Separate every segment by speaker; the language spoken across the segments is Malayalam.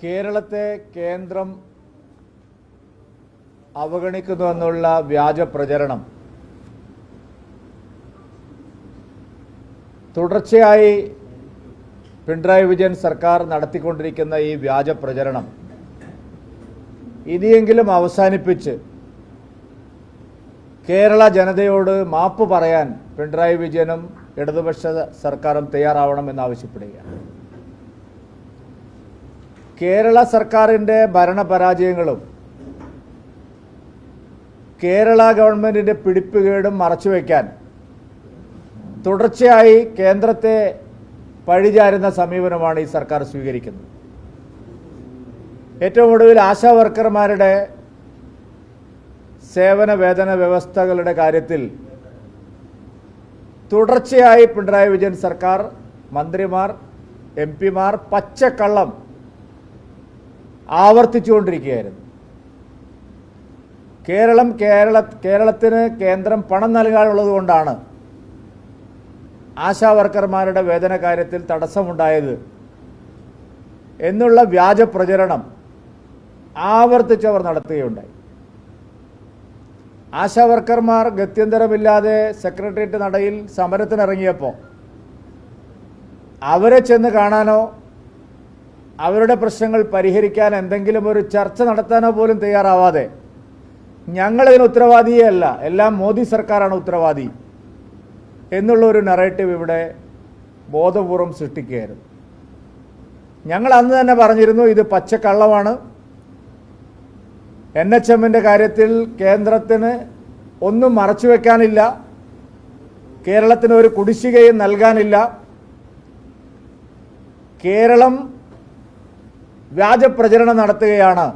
Speaker 1: കേരളത്തെ കേന്ദ്രം അവഗണിക്കുന്നു എന്നുള്ള വ്യാജ പ്രചരണം തുടർച്ചയായി പിണറായി വിജയൻ സർക്കാർ നടത്തിക്കൊണ്ടിരിക്കുന്ന ഈ വ്യാജ പ്രചരണം ഇനിയെങ്കിലും അവസാനിപ്പിച്ച് കേരള ജനതയോട് മാപ്പ് പറയാൻ പിണറായി വിജയനും ഇടതുപക്ഷ സർക്കാരും തയ്യാറാവണമെന്ന് ആവശ്യപ്പെടുകയാണ്. കേരള സർക്കാരിന്റെ ഭരണപരാജയങ്ങളും കേരള ഗവൺമെന്റിന്റെ പിടിപ്പുകേടും മറച്ചുവെക്കാൻ തുടർച്ചയായി കേന്ദ്രത്തെ പഴിചാരുന്ന സമീപനമാണ് ഈ സർക്കാർ സ്വീകരിക്കുന്നത്. ഏറ്റവും ഒടുവിൽ ആശാ വർക്കർമാരുടെ സേവന വേതന വ്യവസ്ഥകളുടെ കാര്യത്തിൽ തുടർച്ചയായി പിണറായി വിജയൻ സർക്കാർ മന്ത്രിമാർ എം പിമാർ പച്ചക്കള്ളം ആവർത്തിച്ചുകൊണ്ടിരിക്കുകയായിരുന്നു. കേരളം കേരള കേരളത്തിന് കേന്ദ്രം പണം നൽകാനുള്ളത് കൊണ്ടാണ് ആശാ വർക്കർമാരുടെ വേതന കാര്യത്തിൽ തടസ്സമുണ്ടായത് എന്നുള്ള വ്യാജ പ്രചരണം ആവർത്തിച്ചവർ നടത്തുകയുണ്ടായി. ആശാ വർക്കർമാർ ഗത്യന്തരമില്ലാതെ സെക്രട്ടേറിയറ്റ് നടയിൽ സമരത്തിനിറങ്ങിയപ്പോൾ അവരെ ചെന്ന് കാണാനോ അവരുടെ പ്രശ്നങ്ങൾ പരിഹരിക്കാൻ എന്തെങ്കിലും ഒരു ചർച്ച നടത്താനോ പോലും തയ്യാറാവാതെ. ഞങ്ങളിതിന് ഉത്തരവാദിയേ അല്ല എല്ലാം മോദി സർക്കാരാണ് ഉത്തരവാദി. എന്നുള്ള ഒരു നറേറ്റീവ് ഇവിടെ ബോധപൂർവം സൃഷ്ടിക്കുകയായിരുന്നു. ഞങ്ങൾ അന്ന് തന്നെ പറഞ്ഞിരുന്നു ഇത് പച്ചക്കള്ളമാണ്. എൻ എച്ച് എമ്മിന്റെ കാര്യത്തിൽ കേന്ദ്രത്തിന് ഒന്നും മറച്ചു വെക്കാനില്ല. കേരളത്തിന് ഒരു കുടിശ്ശികയും നൽകാനില്ല. കേരളം വ്യാജപ്രചരണം നടത്തുകയാണ്.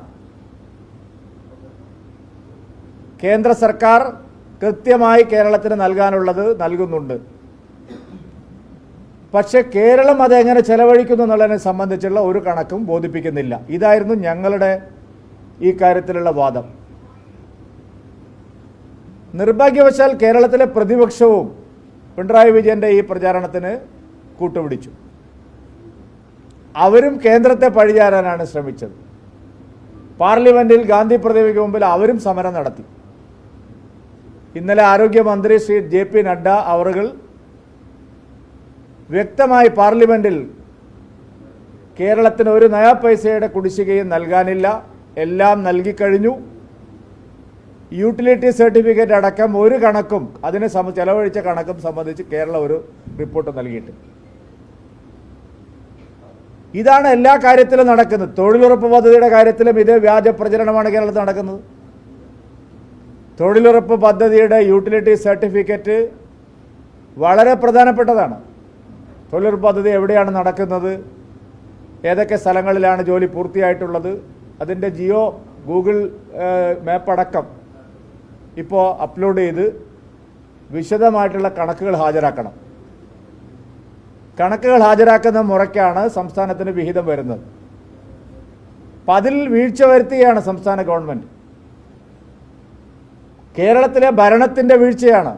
Speaker 1: കേന്ദ്ര സർക്കാർ കൃത്യമായി കേരളത്തിന് നൽകാനുള്ളത് നൽകുന്നുണ്ട്. പക്ഷെ കേരളം അതെങ്ങനെ ചെലവഴിക്കുന്നു എന്നുള്ളതിനെ സംബന്ധിച്ചുള്ള ഒരു കണക്കും ബോധിപ്പിക്കുന്നില്ല. ഇതായിരുന്നു ഞങ്ങളുടെ ഈ കാര്യത്തിലുള്ള വാദം. നിർഭാഗ്യവശാൽ കേരളത്തിലെ പ്രതിപക്ഷവും പിണറായി വിജയന്റെ ഈ പ്രചാരണത്തിന് കൂട്ടുപിടിച്ചു. അവരും കേന്ദ്രത്തെ പഴിചാരാനാണ് ശ്രമിച്ചത്. പാർലമെന്റിൽ ഗാന്ധി പ്രതിമയ്ക്ക് മുമ്പിൽ അവരും സമരം നടത്തി. ഇന്നലെ ആരോഗ്യമന്ത്രി ശ്രീ ജെ പി നഡ്ഡ അവർ വ്യക്തമായി പാർലമെന്റിൽ കേരളത്തിന് ഒരു നയാ പൈസയുടെ കുടിശ്ശികയും നൽകാനില്ല. എല്ലാം നൽകിക്കഴിഞ്ഞു യൂട്ടിലിറ്റി സർട്ടിഫിക്കറ്റ് അടക്കം ഒരു കണക്കും അതിനെ ചെലവഴിച്ച കണക്കും സംബന്ധിച്ച് കേരളം ഒരു റിപ്പോർട്ട് നൽകിയിട്ടുണ്ട് ഇതാണ് എല്ലാ കാര്യത്തിലും നടക്കുന്നത്. തൊഴിലുറപ്പ് പദ്ധതിയുടെ കാര്യത്തിലും ഇതേ വ്യാജ പ്രചരണമാണ് കേരളത്തിൽ നടക്കുന്നത്. തൊഴിലുറപ്പ് പദ്ധതിയുടെ യൂട്ടിലിറ്റി സർട്ടിഫിക്കറ്റ് വളരെ പ്രധാനപ്പെട്ടതാണ്. തൊഴിലുറപ്പ് പദ്ധതി എവിടെയാണ് നടക്കുന്നത്? ഏതൊക്കെ സ്ഥലങ്ങളിലാണ് ജോലി പൂർത്തിയായിട്ടുള്ളത്? അതിന്റെ ജിയോ ഗൂഗിൾ മാപ്പടക്കം ഇപ്പോൾ അപ്ലോഡ് ചെയ്ത് വിശദമായിട്ടുള്ള കണക്കുകൾ ഹാജരാക്കണം. കണക്കുകൾ ഹാജരാക്കുന്ന മുറയ്ക്കാണ് സംസ്ഥാനത്തിന് വിഹിതം വരുന്നത്. അപ്പം അതിൽ വീഴ്ച വരുത്തുകയാണ് സംസ്ഥാന ഗവൺമെന്റ് കേരളത്തിലെ ഭരണത്തിന്റെ വീഴ്ചയാണ്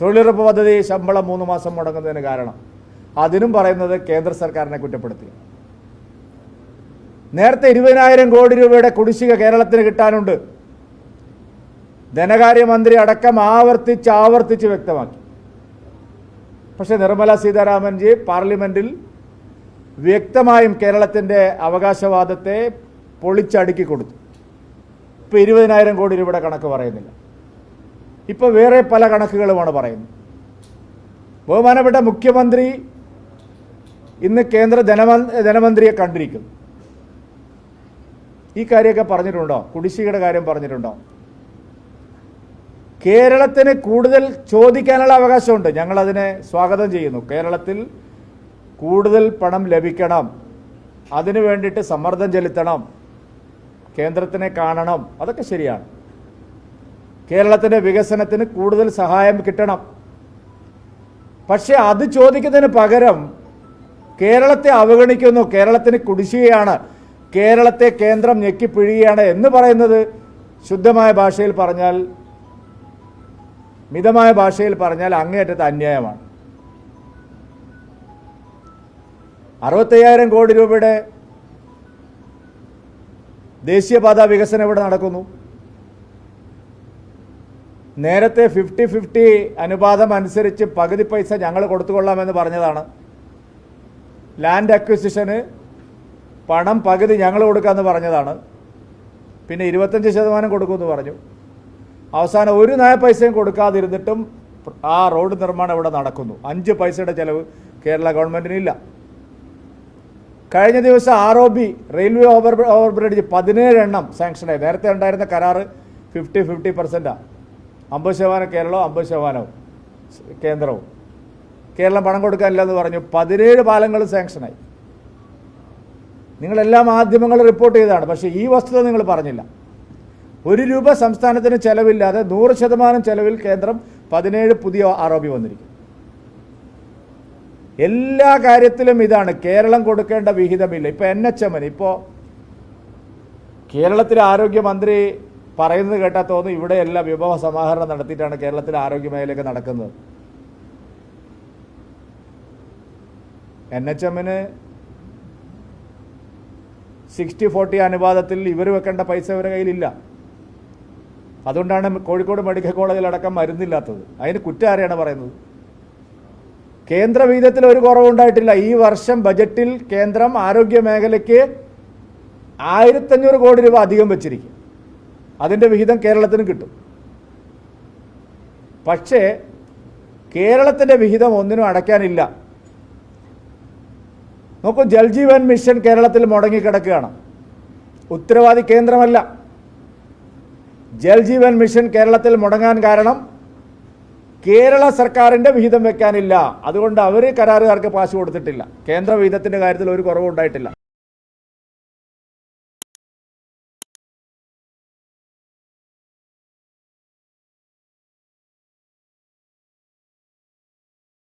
Speaker 1: തൊഴിലുറപ്പ് പദ്ധതി ശമ്പളം മൂന്ന് മാസം മുടങ്ങുന്നതിന് കാരണം. അതിനും പറയുന്നത് കേന്ദ്ര സർക്കാരിനെ കുറ്റപ്പെടുത്തി. നേരത്തെ ഇരുപതിനായിരം കോടി രൂപയുടെ കുടിശ്ശിക കേരളത്തിന് കിട്ടാനുണ്ട്. ധനകാര്യമന്ത്രി അടക്കം ആവർത്തിച്ച് ആവർത്തിച്ച് വ്യക്തമാക്കി. പക്ഷേ നിർമ്മല സീതാരാമൻജി പാർലമെന്റിൽ വ്യക്തമായും കേരളത്തിന്റെ അവകാശവാദത്തെ പൊളിച്ചടുക്കി കൊടുത്തു. ഇപ്പോൾ ഇരുപതിനായിരം കോടി രൂപയുടെ കണക്ക് പറയുന്നില്ല. ഇപ്പോൾ വേറെ പല കണക്കുകളുമാണ് പറയുന്നത്. ബഹുമാനപ്പെട്ട മുഖ്യമന്ത്രി ഇന്ന് കേന്ദ്ര ധനമന്ത്രി ധനമന്ത്രിയെ കണ്ടിരിക്കുന്നു. ഈ കാര്യമൊക്കെ പറഞ്ഞിട്ടുണ്ടോ? കുടിശ്ശികയുടെ കാര്യം പറഞ്ഞിട്ടുണ്ടോ? കേരളത്തിന് കൂടുതൽ ചോദിക്കാനുള്ള അവകാശമുണ്ട്. ഞങ്ങളതിനെ സ്വാഗതം ചെയ്യുന്നു. കേരളത്തിൽ കൂടുതൽ പണം ലഭിക്കണം. അതിനു വേണ്ടിയിട്ട് സമ്മർദ്ദം ചെലുത്തണം. കേന്ദ്രത്തിനെ കാണണം. അതൊക്കെ ശരിയാണ്. കേരളത്തിന്റെ വികസനത്തിന് കൂടുതൽ സഹായം കിട്ടണം. പക്ഷേ അത് ചോദിക്കുന്നതിന് പകരം കേരളത്തെ അവഗണിക്കുന്നു. കേരളത്തിന് കുടിശ്ശികയാണ്. കേരളത്തെ കേന്ദ്രം ഞെക്കിപ്പിഴിയുകയാണ് എന്ന് പറയുന്നത് ശുദ്ധമായ ഭാഷയിൽ പറഞ്ഞാൽ മിതമായ ഭാഷയിൽ പറഞ്ഞാൽ അങ്ങേയറ്റത്തെ അന്യായമാണ്. അറുപത്തയ്യായിരം കോടി രൂപയുടെ ദേശീയപാത വികസനം ഇവിടെ നടക്കുന്നു. നേരത്തെ ഫിഫ്റ്റി ഫിഫ്റ്റി അനുപാതം അനുസരിച്ച് പകുതി പൈസ ഞങ്ങൾ കൊടുത്തുകൊള്ളാമെന്ന് പറഞ്ഞതാണ്. ലാൻഡ് അക്വിസിഷന് പണം പകുതി ഞങ്ങൾ കൊടുക്കാമെന്ന് പറഞ്ഞതാണ്. പിന്നെ ഇരുപത്തഞ്ച് ശതമാനം കൊടുക്കുമെന്ന് പറഞ്ഞു. അവസാനം ഒരു നയ പൈസയും കൊടുക്കാതിരുന്നിട്ടും ആ റോഡ് നിർമ്മാണം ഇവിടെ നടക്കുന്നു. അഞ്ച് പൈസയുടെ ചെലവ് കേരള ഗവൺമെന്റിനില്ല കഴിഞ്ഞ ദിവസം R O B railway over over bridge പതിനേഴ് എണ്ണം സാങ്ഷനായി നേരത്തെ ഉണ്ടായിരുന്ന കരാറ് ഫിഫ്റ്റി ഫിഫ്റ്റി പെർസെന്റാണ് അമ്പത് ശതമാനം കേരളവും അമ്പത് ശതമാനവും കേന്ദ്രവും. കേരളം പണം കൊടുക്കാനില്ല എന്ന് പറഞ്ഞു. പതിനേഴ് പാലങ്ങൾ സാങ്ഷനായി നിങ്ങളെല്ലാ മാധ്യമങ്ങളും റിപ്പോർട്ട് ചെയ്തതാണ്. പക്ഷേ ഈ വസ്തുത നിങ്ങൾ പറഞ്ഞില്ല. ഒരു രൂപ സംസ്ഥാനത്തിന് ചെലവില്ലാതെ നൂറ് ശതമാനം ചെലവിൽ കേന്ദ്രം പതിനേഴ് പുതിയ ആരോപി വന്നിരിക്കും എല്ലാ കാര്യത്തിലും ഇതാണ് കേരളം കൊടുക്കേണ്ട വിഹിതമില്ല. ഇപ്പോൾ എൻ എച്ച് എമ്മിന് ഇപ്പോൾ കേരളത്തിലെ ആരോഗ്യമന്ത്രി പറയുന്നത് കേട്ടാൽ തോന്നുന്നു ഇവിടെയെല്ലാം വിഭവ സമാഹരണം നടത്തിയിട്ടാണ് കേരളത്തിലെ ആരോഗ്യ മേഖലയൊക്കെ നടക്കുന്നത്. എൻ എച്ച് എമ്മിന് സിക്സ്റ്റി ഫോർട്ടി അനുപാതത്തിൽ ഇവർ വെക്കേണ്ട പൈസ ഇവരുടെ കയ്യിലില്ല. അതുകൊണ്ടാണ് കോഴിക്കോട് മെഡിക്കൽ കോളേജിലടക്കം മരുന്നില്ലാത്തത്. അതിന് കുറ്റം ആരെയാണ് പറയുന്നത്? കേന്ദ്ര വിഹിതത്തിൽ ഒരു കുറവുണ്ടായിട്ടില്ല ഈ വർഷം ബജറ്റിൽ കേന്ദ്രം ആരോഗ്യ മേഖലയ്ക്ക് ആയിരത്തഞ്ഞൂറ് കോടി രൂപ അധികം വെച്ചിരിക്കും. അതിന്റെ വിഹിതം കേരളത്തിന് കിട്ടും. പക്ഷേ കേരളത്തിന്റെ വിഹിതം ഒന്നിനും അടയ്ക്കാനില്ല. നോക്കൂ ജൽജീവൻ മിഷൻ കേരളത്തിൽ മുടങ്ങിക്കിടക്കുകയാണ്. ഉത്തരവാദി കേന്ദ്രമല്ല. ജൽജീവൻ മിഷൻ കേരളത്തിൽ മുടങ്ങാൻ കാരണം കേരള സർക്കാരിന്റെ വിഹിതം വെക്കാനില്ല. അതുകൊണ്ട് അവർ കരാറുകാർക്ക് പാസ് കൊടുത്തിട്ടില്ല. കേന്ദ്ര വിഹിതത്തിന്റെ കാര്യത്തിൽ ഒരു കുറവും ഉണ്ടായിട്ടില്ല.